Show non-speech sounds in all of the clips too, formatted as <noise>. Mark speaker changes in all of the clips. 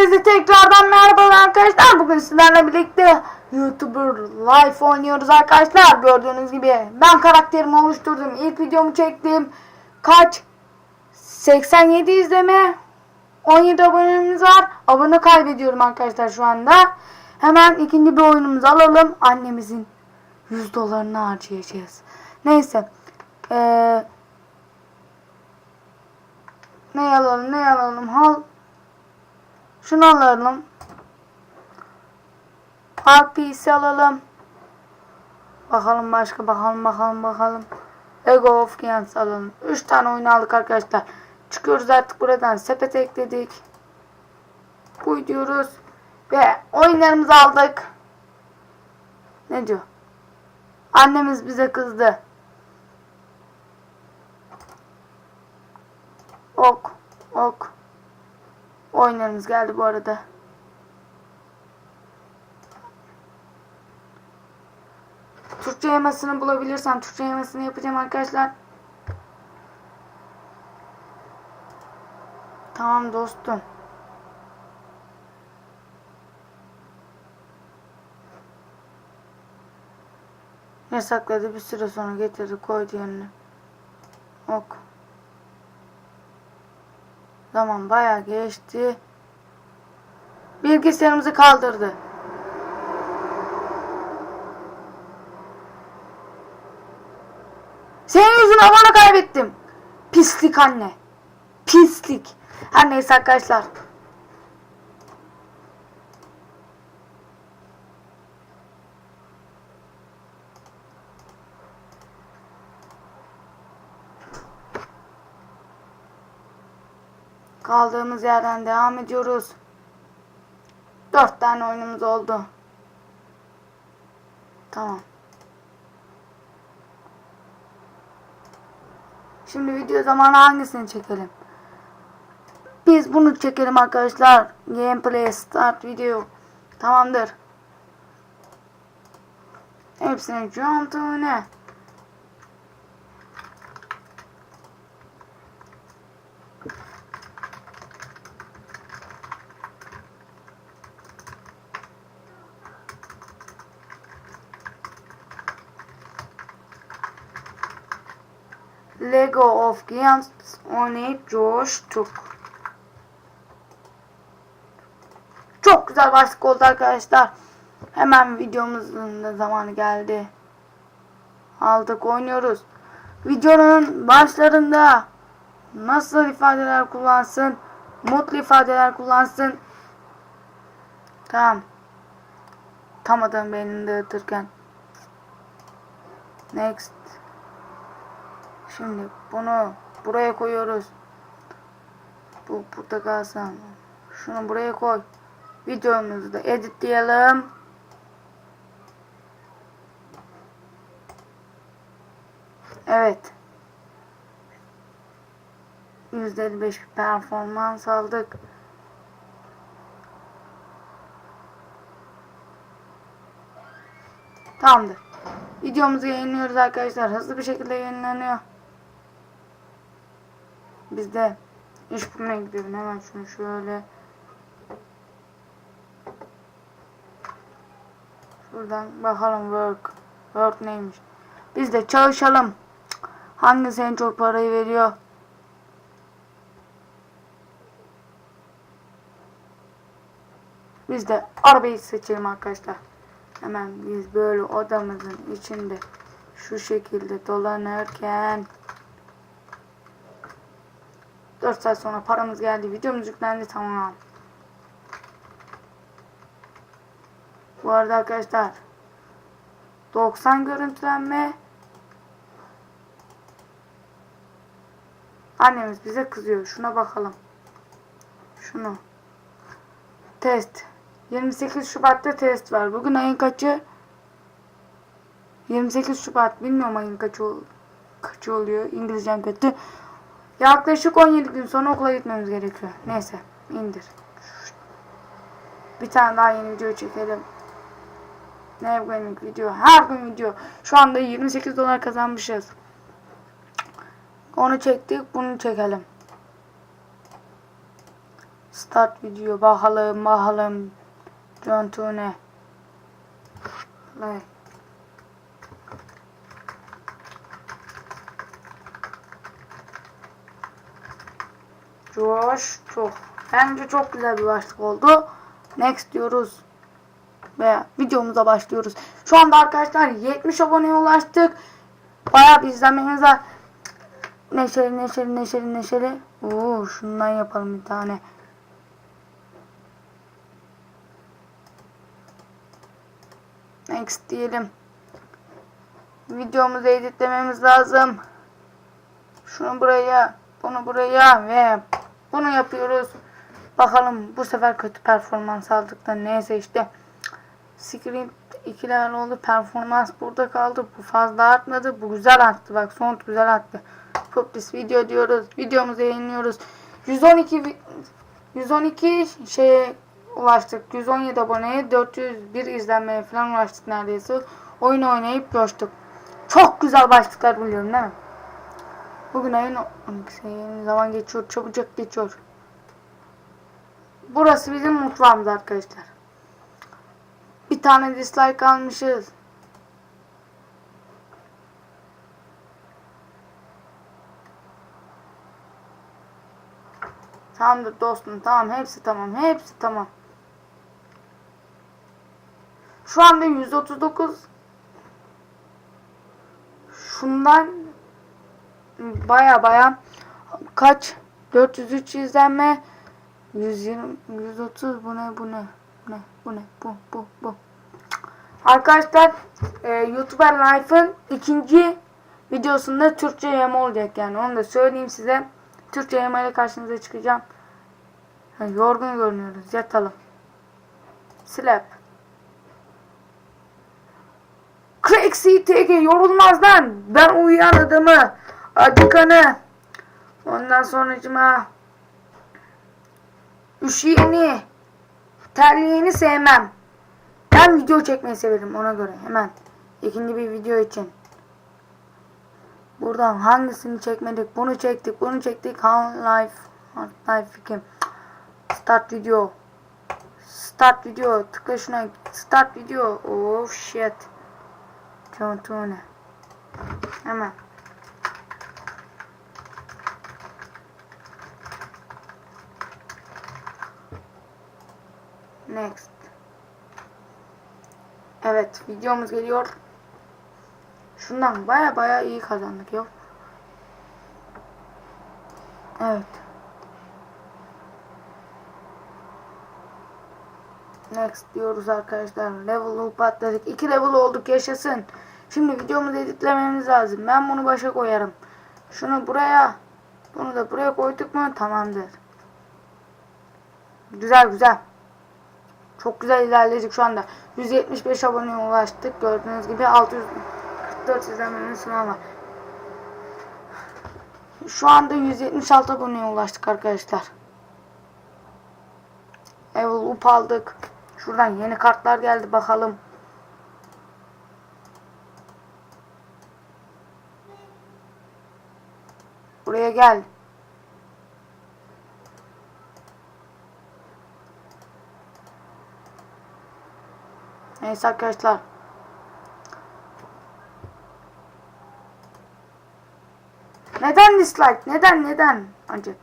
Speaker 1: Herkese tekrardan merhaba arkadaşlar. Bugün sizlerle birlikte YouTuber Life oynuyoruz arkadaşlar. Gördüğünüz gibi ben karakterimi oluşturdum. İlk videomu çektim. Kaç? 87 izleme. 17 abonemiz var. Abone kaybediyorum arkadaşlar şu anda. Hemen ikinci bir oyunumuzu alalım. Annemizin 100 dolarını harcayacağız. Neyse. Ee, ne alalım ne alalım. Hal şunu alalım. Park alalım. Bakalım başka bakalım bakalım bakalım. Ego of Giants alalım. 3 tane oyun aldık arkadaşlar. Çıkıyoruz artık buradan. Sepete ekledik. Bu diyoruz. Ve oyunlarımızı aldık. Ne diyor? Annemiz bize kızdı. Ok. Ok. Oyunlarımız geldi bu arada. Türkçe yemasını bulabilirsem Türkçe yemasını yapacağım arkadaşlar. Tamam dostum. Yasakladı bir süre sonra getirdi koydu yerine. Ok. Zaman bayağı geçti. Bilgisayarımızı kaldırdı. Senin yüzünden abone kaybettim. Pislik anne. Pislik. Her neyse arkadaşlar. Kaldığımız yerden devam ediyoruz. Dört tane oyunumuz oldu. Tamam. Şimdi video zamanı hangisini çekelim? Biz bunu çekelim arkadaşlar. Gameplay start video. Tamamdır. Jump to ne? Lego of Giants oynayıp coştuk. Çok güzel başlık oldu arkadaşlar. Hemen videomuzun da zamanı geldi. Aldık oynuyoruz. Videonun başlarında nasıl ifadeler kullansın? Mutlu ifadeler kullansın. Tamam. Tam adam beynini dağıtırken. Next. Şimdi bunu buraya koyuyoruz. Bu burada kalsın. Şunu buraya koy. Videomuzu da editleyelim. Evet. %55 bir performans aldık. Tamamdır. Videomuzu yayınlıyoruz arkadaşlar. Hızlı bir şekilde yayınlanıyor. Biz de iş bulmaya gidiyorum. Hemen şunu şöyle Şuradan bakalım work. Work neymiş? Biz de çalışalım. Hangisi en çok parayı veriyor? Biz de arabayı seçelim arkadaşlar. Hemen biz böyle odamızın içinde şu şekilde dolanırken 4 saat sonra paramız geldi. Videomuz yüklendi tamam. Bu arada arkadaşlar 90 görüntülenme Annemiz bize kızıyor. Şuna bakalım. Şunu. Test. 28 Şubat'ta test var. Bugün ayın kaçı? 28 Şubat. Bilmiyorum ayın kaçı, kaçı oluyor. İngilizcem kötü. Yaklaşık 17 gün sonra okula gitmemiz gerekiyor. Neyse. indir. Bir tane daha yeni video çekelim. Ne günlük video. Her gün video. Şu anda 28 dolar kazanmışız. Onu çektik. Bunu çekelim. Start video bakalım bakalım. John Tune. Play. Josh çok. Bence çok güzel bir başlık oldu. Next diyoruz. Ve videomuza başlıyoruz. Şu anda arkadaşlar 70 aboneye ulaştık. Bayağı bir izlenmemiz var. Neşeli neşeli neşeli neşeli. Oo, şundan yapalım bir tane. Next diyelim. Videomuzu editlememiz lazım. Şunu buraya, bunu buraya ve bunu yapıyoruz. Bakalım bu sefer kötü performans aldık da neyse işte. Script ikiler oldu. Performans burada kaldı. Bu fazla artmadı. Bu güzel arttı. Bak son güzel arttı. Publish video diyoruz. Videomuzu yayınlıyoruz. 112 vi- 112 şeye ulaştık. 117 aboneye 401 izlenmeye falan ulaştık neredeyse. Oyun oynayıp coştuk. Çok güzel başlıklar buluyorum değil mi? Bugün ayın 12'si. Zaman geçiyor. Çabucak geçiyor. Burası bizim mutfağımız arkadaşlar. Bir tane dislike almışız. Tamamdır dostum. Tamam. Hepsi tamam. Hepsi tamam. Şu anda 139 şundan baya baya kaç 403 izlenme 120 130 bu ne bu ne bu ne bu ne bu bu bu Arkadaşlar e, YouTuber Life'ın ikinci videosunda Türkçe yama olacak yani onu da söyleyeyim size. Türkçe yama ile karşınıza çıkacağım. Yorgun görünüyoruz yatalım. Slap. Crazy TG yorulmaz lan. Ben uyuyan adamı. Acıkanı. Ondan sonracıma üşüyeni, terleyeni sevmem. Ben video çekmeyi severim ona göre hemen. ikinci bir video için. Buradan hangisini çekmedik? Bunu çektik, bunu çektik. How life, how life kim? Start video. Start video. Tıkla şuna. Start video. Oh shit. Tune. Hemen. Next. Evet videomuz geliyor. Şundan baya baya iyi kazandık yok. Evet. Next diyoruz arkadaşlar. Level up atladık. 2 level olduk yaşasın. Şimdi videomuzu editlememiz lazım. Ben bunu başa koyarım. Şunu buraya. Bunu da buraya koyduk mu tamamdır. Güzel güzel. Çok güzel ilerledik şu anda. 175 aboneye ulaştık. Gördüğünüz gibi 644 izlenmenin sınavı. Şu anda 176 aboneye ulaştık arkadaşlar. Level up aldık. Şuradan yeni kartlar geldi bakalım. Buraya gel. Neyse arkadaşlar. Neden dislike? Neden neden? Acı.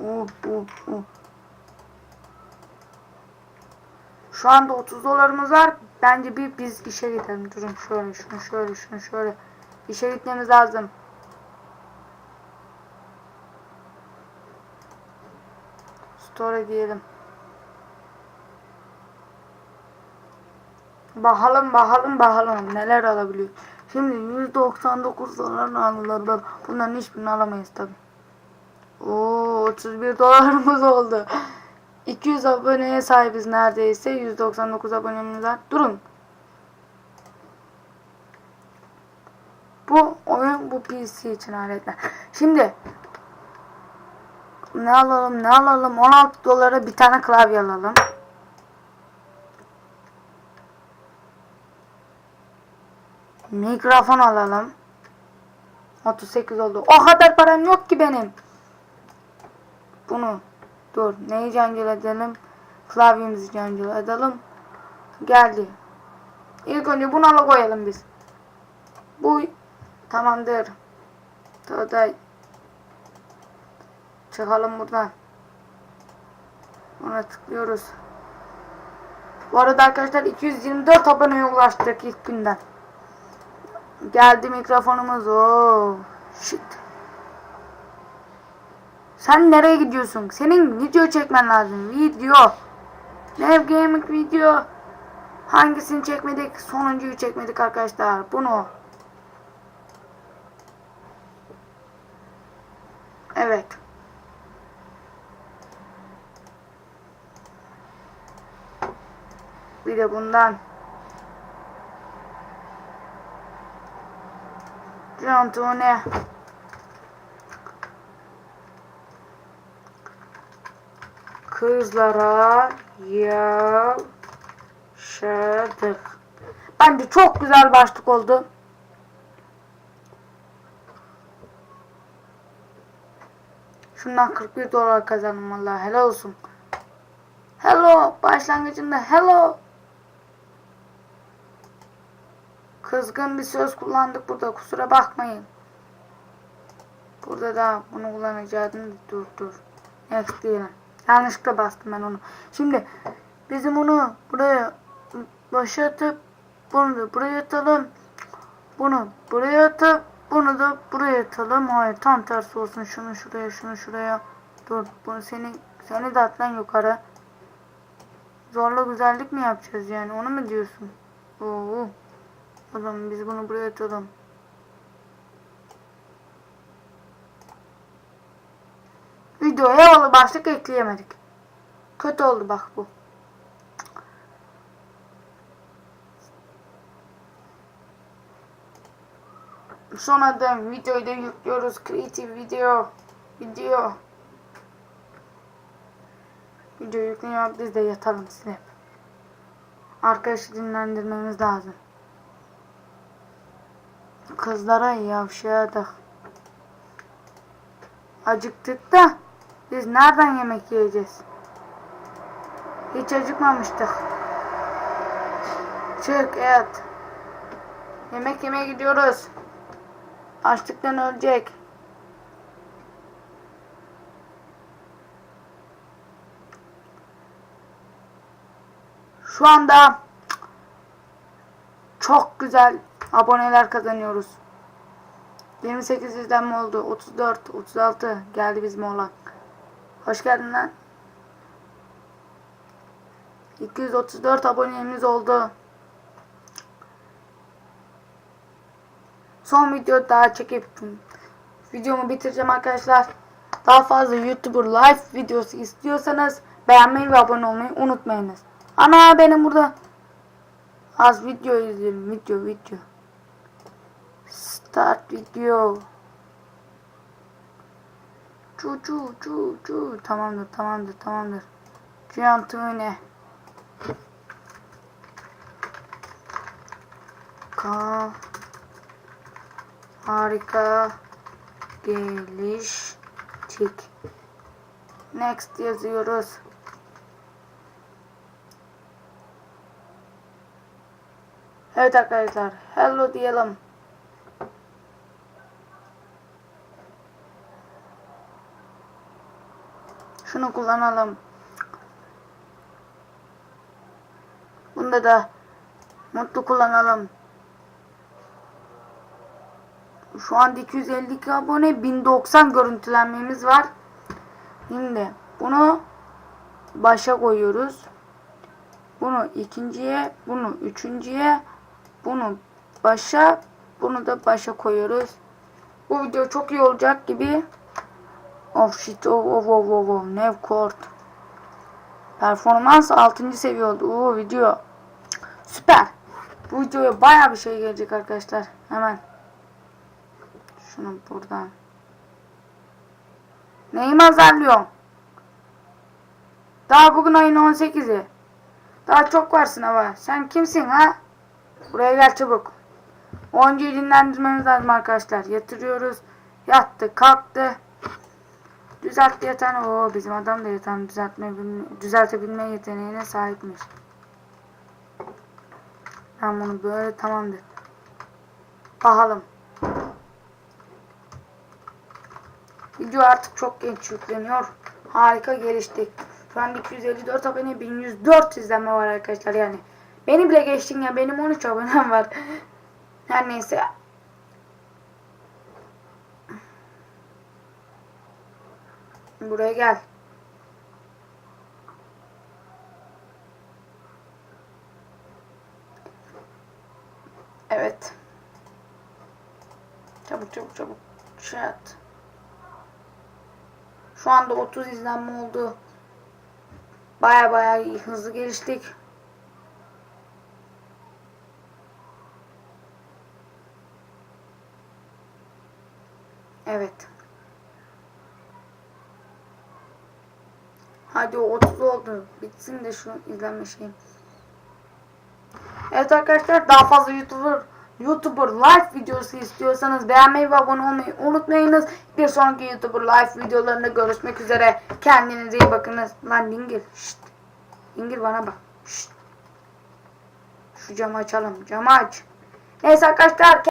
Speaker 1: Uh, uh, uh. Şu anda 30 dolarımız var. Bence bir biz işe gidelim. Durun şöyle şunu şöyle şunu şöyle. İşe gitmemiz lazım. Store diyelim. Bakalım bakalım bakalım neler alabiliyor. Şimdi 199 doların aldılar. Bunların hiçbirini alamayız tabi. Oo 31 dolarımız oldu. 200 aboneye sahibiz neredeyse. 199 abonemiz var. Durun. Bu oyun bu PC için aletler. Şimdi ne alalım ne alalım 16 dolara bir tane klavye alalım. Mikrofon alalım. 38 oldu. O kadar param yok ki benim. Bunu dur. Neyi cancel edelim? Klavyemizi cancel edelim. Geldi. İlk önce bunu ala koyalım biz. Bu tamamdır.Tada çıkalım buradan. Ona tıklıyoruz. Bu arada arkadaşlar 224 aboneye ulaştık ilk günden. Geldi mikrofonumuz. Oo, shit. Sen nereye gidiyorsun? Senin video çekmen lazım. Video. Nev Gaming video. Hangisini çekmedik? Sonuncuyu çekmedik arkadaşlar. Bunu. Evet. Bir de bundan. Cantone. Kızlara yaşadık. Bence çok güzel başlık oldu. Şundan 41 dolar kazandım vallahi helal olsun. Hello başlangıcında hello. Kızgın bir söz kullandık burada kusura bakmayın. Burada da bunu kullanacaktım. Dur dur. Next diyelim. Yanlışlıkla bastım ben onu. Şimdi bizim onu buraya başa atıp bunu da buraya atalım. Bunu buraya atıp bunu da buraya atalım. Hayır tam tersi olsun. Şunu şuraya şunu şuraya. Dur bunu seni seni de at lan yukarı. Zorla güzellik mi yapacağız yani onu mu diyorsun? Oo. O biz bunu buraya atalım. Videoya havalı başlık ekleyemedik. Kötü oldu bak bu. Sonra da videoyu da yüklüyoruz. Creative video. Video. Video yükleniyor. Biz de yatalım size. Arkadaşı dinlendirmemiz lazım. Kızlara yavşadık. Acıktık da biz nereden yemek yiyeceğiz? Hiç acıkmamıştık. Çık et. Yemek yemeye gidiyoruz. Açlıktan ölecek. Şu anda çok güzel aboneler kazanıyoruz. 28 izlenme oldu. 34, 36 geldi bizim oğlan. Hoş geldin lan. 234 abonemiz oldu. Son video daha çekip videomu bitireceğim arkadaşlar. Daha fazla YouTuber live videosu istiyorsanız beğenmeyi ve abone olmayı unutmayınız. Ana benim burada az video izleyelim. Video video. Start video. Cu cu cu cu. Tamamdır tamamdır tamamdır. Cantune. Ka harika geliştik. Next yazıyoruz. Evet arkadaşlar. Hello diyelim. Şunu kullanalım. Bunda da mutlu kullanalım. Şu anda 252 abone 1090 görüntülenmemiz var. Şimdi bunu başa koyuyoruz. Bunu ikinciye, bunu üçüncüye, bunu başa, bunu da başa koyuyoruz. Bu video çok iyi olacak gibi. Of shit, of of of of, of. Nevkort. Performans 6. seviye oldu. Oo video. Süper. Bu videoya baya bir şey gelecek arkadaşlar. Hemen. Şunu buradan. Neyi azarlıyorum? Daha bugün ayın 18'i. Daha çok var sınava. Sen kimsin ha? Buraya gel çabuk. Oyuncuyu dinlendirmemiz lazım arkadaşlar. Yatırıyoruz. Yattı kalktı. Düzeltti yatan. Oo bizim adam da yatan düzeltme bilme- düzeltebilme yeteneğine sahipmiş. Ben bunu böyle tamamdır. Bakalım. Video artık çok genç yükleniyor. Harika geliştik. Şu an 254 abone 1104 izlenme var arkadaşlar yani. Beni bile geçtin ya benim 13 abonem var. <laughs> Her neyse. Buraya gel. Evet. Çabuk çabuk çabuk. Chat. Şu anda 30 izlenme oldu. Baya baya hızlı geliştik. Evet. Hadi o 30 oldu. Bitsin de şu izlenme şeyim. Evet arkadaşlar daha fazla YouTuber YouTuber live videosu istiyorsanız beğenmeyi ve abone olmayı unutmayınız. Bir sonraki YouTuber live videolarında görüşmek üzere. Kendinize iyi bakınız. Lan Dingil. Şşt. Dingil bana bak. Şşt. Şu camı açalım. Camı aç. Neyse arkadaşlar.